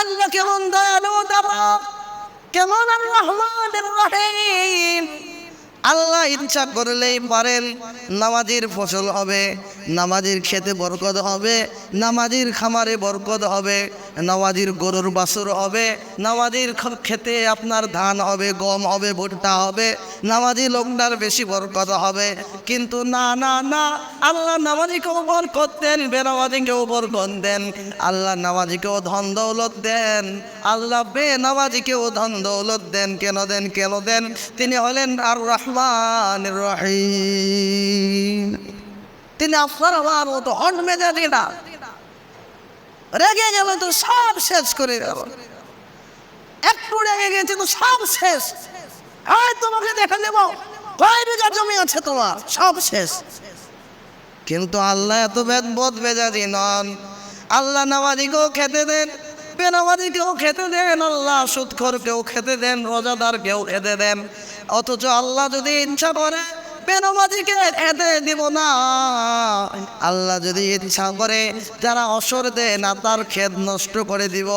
আল্লাহ কেমন দয়ালু দাবা কেমন রহমান রহিম। আল্লাহ ইচ্ছা করলেই পারেন। নামাজির ফসল হবে, নামাজির খেতে বরকত হবে, নামাজির খামারে বরকত হবে, নামাজির গরুর বাছুর হবে, নামাজির খেতে আপনার ধান হবে, গম হবে, ভুট্টা হবে নামাজি লোকটার বেশি বরকত হবে। কিন্তু না না না, আল্লাহ নামাজিকেও বরকত দেন বেনামাজিকেও বরকত দেন। আল্লাহ নামাজিকেও ধন দৌলত দেন, আল্লাহ বে নামাজিকেও ধন দৌলত দেন, কেন দেন কেন দেন? তিনি হলেন আর রহমান তিনি আপনার আমার মতো হট মেজাজি না। রেগে গেলে তো সব শেষ করে গেল একটু রেগে গেছে তো সব শেষ। এই তোমাকে দেখে নেব। কয় বিঘা জমি আছে তোমার? সব শেষ। কিন্তু আল্লাহ এত বেদ বোধ বেজারি নন। আল্লাহ নামাজিকেও খেতে দেন। বেনামাজিকেও খেতে দেন, আল্লাহ সুৎখরকেও খেতে দেন রোজাদারকেও খেতে দেন। অথচ আল্লাহ যদি ইচ্ছা করে বেনামাজিকে খেতে দিব না। আল্লাহ যদি ইচ্ছা করে, যারা অসর দেয় না, তার ক্ষেত নষ্ট করে দিব।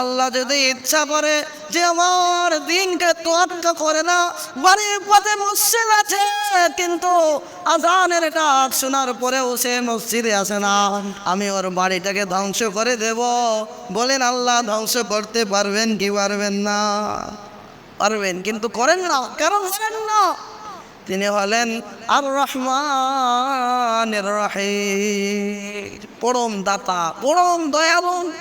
আল্লাহ যদি ইচ্ছা করে, যে আমার দিনকে তোয়াক্কা করে না, বাড়ির পথে মসজিদ আছে। কিন্তু আজানের কাজ শোনার পরেও সে মসজিদে আসে না। আমি ওর বাড়িটাকে ধ্বংস করে দেব। বলেন, আল্লাহ ধ্বংস করতে পারবেন কি পারবেন না? পারবেন, কিন্তু করেন না। কারণ করেন না। তিনি হলেন আর রহমান রহিম। পরম দাতা, পরম দয়ালু।